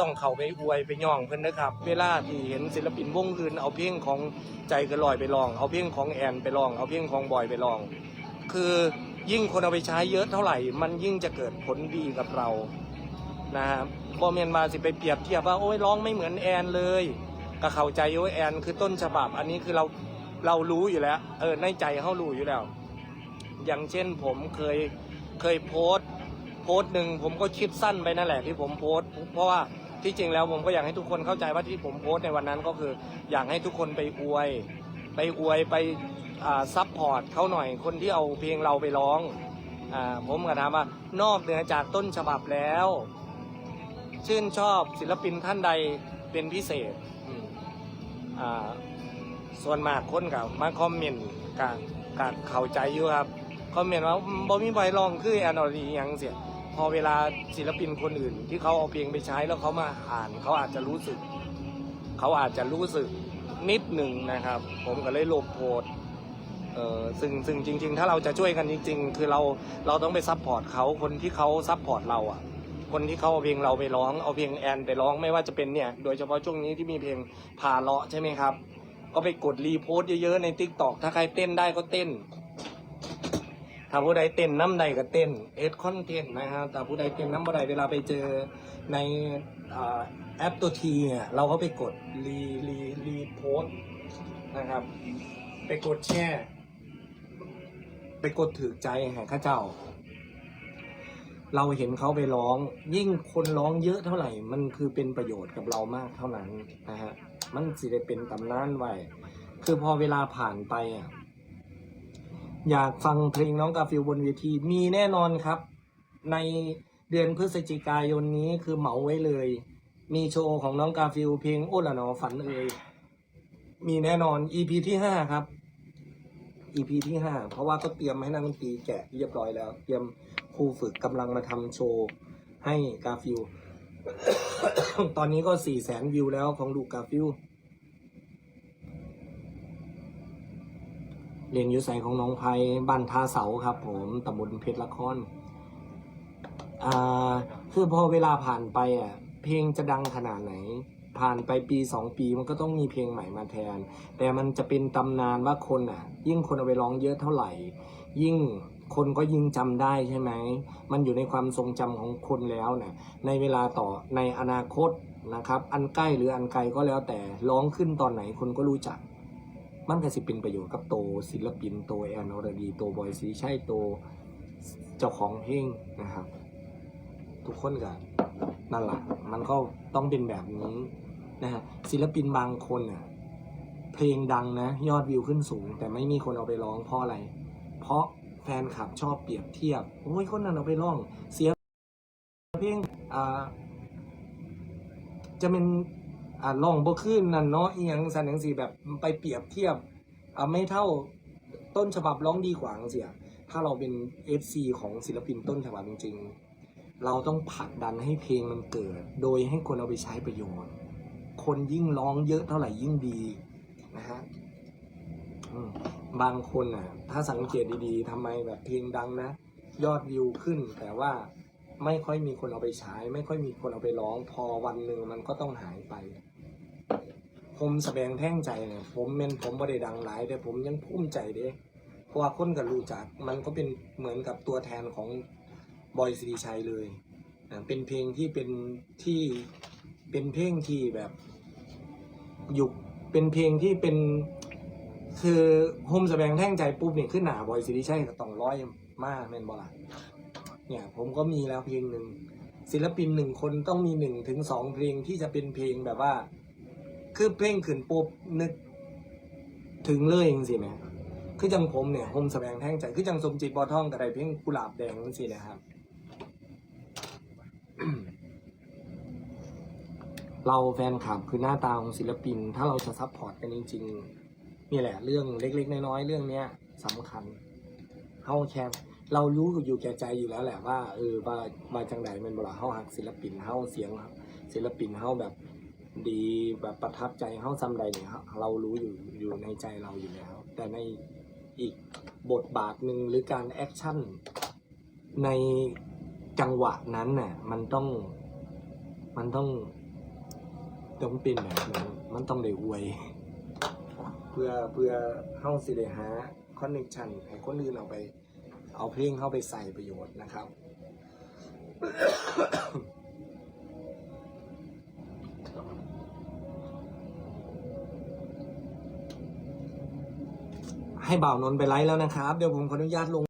ต้องเข้าไปอวยไปย่องเพิ่นนะครับ เวลาที่เห็นศิลปินวงอื่นเอาเพลงของใจเกนลอยไปลอง เอาเพลงของแอนไปลอง เอาเพลงของบอยไปลอง คือยิ่งคนเอาไปใช้เยอะเท่าไหร่ มันยิ่งจะเกิดผลดีกับเรานะครับบอเมียนมาสิไปเปรียบเทียบว่าโอ้ยร้องไม่เหมือนแอนเลยก็เข้าใจว่าแอนคือต้นฉบับ อันนี้คือเราเรารู้อยู่แล้ว เออในใจเขารู้อยู่แล้ว อย่างเช่นผมเคยเคยโพสต์โพสต์หนึ่งผมก็คิดสั้นไปนั่นแหละที่ผมโพสต์เพราะว่า ที่จริงแล้วผมก็อยากให้ทุกคนเข้าใจว่าที่ผมโพสต์ในวันนั้นก็คือ อยากให้ทุกคนไปอวย ไปอวยไปซัพพอร์ตเขาหน่อยคนที่เอาเพลงเราไปร้องอผมก็ถามว่านอกเหนือจากต้นฉบับแล้ว ชื่นชอบศิลปินท่านใดเป็นพิเศษส่วนมากคนกับมาคอมเมนต์กับกับเข้าใจอยู่ครับคอมเมนต์ว่าบอมีใบลองคือแอนอรียังเสีย อเวลาศิลปินคนอื่น ที่เขาเอาเพลงไปใช้แล้วเขามาอ่านเขาอาจจะรู้สึก เขาอาจจะรู้สึกนิดหนึ่งนะครับ ผมก็เลยลบโพสเออซึ่งซึ่งจริง ๆ ถ้าเราจะช่วยกันจริง ๆ คือเราเราต้องไปซัพพอร์ตเขาคนที่เขาซัพพอร์ตเราอะ คนที่เขาเอาเพลงเราไปร้องเอาเพลงแอนไปร้องไม่ว่าจะเป็นเนี่ย โดยเฉพาะช่วงนี้ที่มีเพลงพาเลาะใช่ไหมครับ ก็ไปกดรีโพสเยอะๆในทิกตอกถ้าใครเต้นได้ก็เต้น ถ้าผู้ใดเต้นน้ำใดก็เต้นเอ็ดคอนเทนต์นะครับแต่ผู้ใดเต้นน้ำบ่ใดเวลาไปเจอในอแอปตัวทีเนี่ยเราก็ไปกดรีรีรีโพสนะครับ ไปกดแชร์ไปกดถือใจแห่งข้าเจ้า เราเห็นเขาไปร้อง ยิ่งคนร้องเยอะเท่าไหร่ มันคือเป็นประโยชน์กับเรามากเท่านั้นนะฮะมันสิได้เป็นตำนานไว้คือพอเวลาผ่านไปอะ อยากฟังเพลงน้องกาฟิลบนเวทีมีแน่นอนครับ ในเดือนพฤศจิกายนนี้คือเหมาไว้เลย มีโชว์ของน้องกาฟิลเพลงโอ้ละนอฝันเอ่ยมีแน่นอน EP ที่ห้าครับ EP ที่ห้าเพราะว่าก็เตรียมให้นักดนตรีแกะเรียบร้อยแล้ว เตรียมครูฝึกกำลังมาทำโชว์ให้กาฟิลตอนนี้ก็สี่แสนวิวแล้วของลูกาฟิล เรียนอยุใสของน้องไพบ้านท่าเสาครับ ผมตำบลเพชรละครอ่าคือพอเวลาผ่านไปอะเพลงจะดังขนาดไหน ผ่านไปปีสองปีมันก็ต้องมีเพลงใหม่มาแทน แต่มันจะเป็นตำนานว่าคนอะ ยิ่งคนเอาไปร้องเยอะเท่าไหร่ ยิ่งคนก็ยิ่งจำได้ใช่ไหม มันอยู่ในความทรงจำของคนแล้วเนี่ยในเวลาต่อในอนาคตนะครับ อันใกล้หรืออันไกลก็แล้วแต่ร้องขึ้นตอนไหนคนก็รู้จัก มันก็สิเป็นประโยชน์กับโตศิลปินโตแอนอรดีโตบอยสีใช่โตเจ้าของเพลงนะครับ ทุกคนก็นั่นแหละมันก็ต้องเป็นแบบนี้นะฮะศิลปินบางคนอะเพลงดังนะ ยอดวิวขึ้นสูง แต่ไม่มีคนเอาไปร้องเพราะอะไร เพราะแฟนคลับชอบเปรียบเทียบโอ้ยคนนั้นเอาไปร้อง เสียเพลงอ่าจะเป็น อ่าลองบ่ขึ้นนั่นเนาะอีหยังสันอย่างสี่แบบไปเปรียบเทียบอ่าไม่เท่าต้นฉบับร้องดีกว่างเสียถ้าเราเป็น FC ของศิลปินต้นฉบับจริง ๆ เราต้องผลักดันให้เพลงมันเกิด โดยให้คนเอาไปใช้ประโยชน์ คนยิ่งร้องเยอะเท่าไหร่ยิ่งดีนะฮะบางคนอะ ถ้าสังเกตดีๆทำไมแบบเพลงดังนะ ยอดวิวขึ้น แต่ว่าไม่ค่อยมีคนเอาไปใช้ ไม่ค่อยมีคนเอาไปร้อง พอวันหนึ่งมันก็ต้องหายไป ผมแสดงแท่งใจเนี่ยผมเป็นผมไม่ได้ดังหลายแต่ผมยังภูมิใจเด้เพราะว่าคนก็รู้จักมันก็เป็นเหมือนกับตัวแทนของบอยสิริชัยเลยเป็นเพลงที่เป็นที่เป็นเพลงที่แบบยุคเป็นเพลงที่เป็น คือโฮมแสดงแท่งใจปุ๊บเนี่ยขึ้นหนาบอยสิริชัยก็ต้องร้อยมากแม่นบอลเนี่ยผมก็มีแล้วเพลงหนึ่งศิลปินหนึ่งคนต้องมีหนึ่งถึงสองเพลงที่จะเป็นเพลงแบบว่า คือเพลงขึ้นปุ๊บนึก ถึงเลยจริงๆนะคือจังผมเนี่ยโฮมแสดงแท่งใจ คือจังสมจิตบอท่องกับไดเพลงกุหลาบแดงนั่นสินะครับ เราแฟนคลับคือหน้าตาของศิลปิน ถ้าเราจะซัพพอร์ตกันจริงๆนี่แหละ เรื่องเล็ก ๆ น้อยๆเรื่องเนี้ยสำคัญเฮาแค่เรารู้อยู่แก่ใจอยู่แล้วแหละว่าเออว่าว่าจังใดมันบ่ล่ะเฮาหักศิลปินเฮาเสียงศิลปินเฮาแบบ ดีแบบประทับใจเฮาซ้ำใดเนี่ยเรารู้อยู่อยู่ในใจเราอยู่แล้ว แต่ในอีกบทบาทหนึ่งหรือการแอคชั่นในจังหวะนั้นน่ะมันต้องมันต้องต้องเป็นแบบนั้นมันต้องได้อวย เพื่อเพื่อเฮาสิได้หาคอนเนคชั่นให้คนอื่นเอาไป เอาเพลงเข้าไปใส่ประโยชน์นะครับ ให้บ่าวนนไปไลฟ์แล้วนะครับ เดี๋ยวผมขออนุญาตลง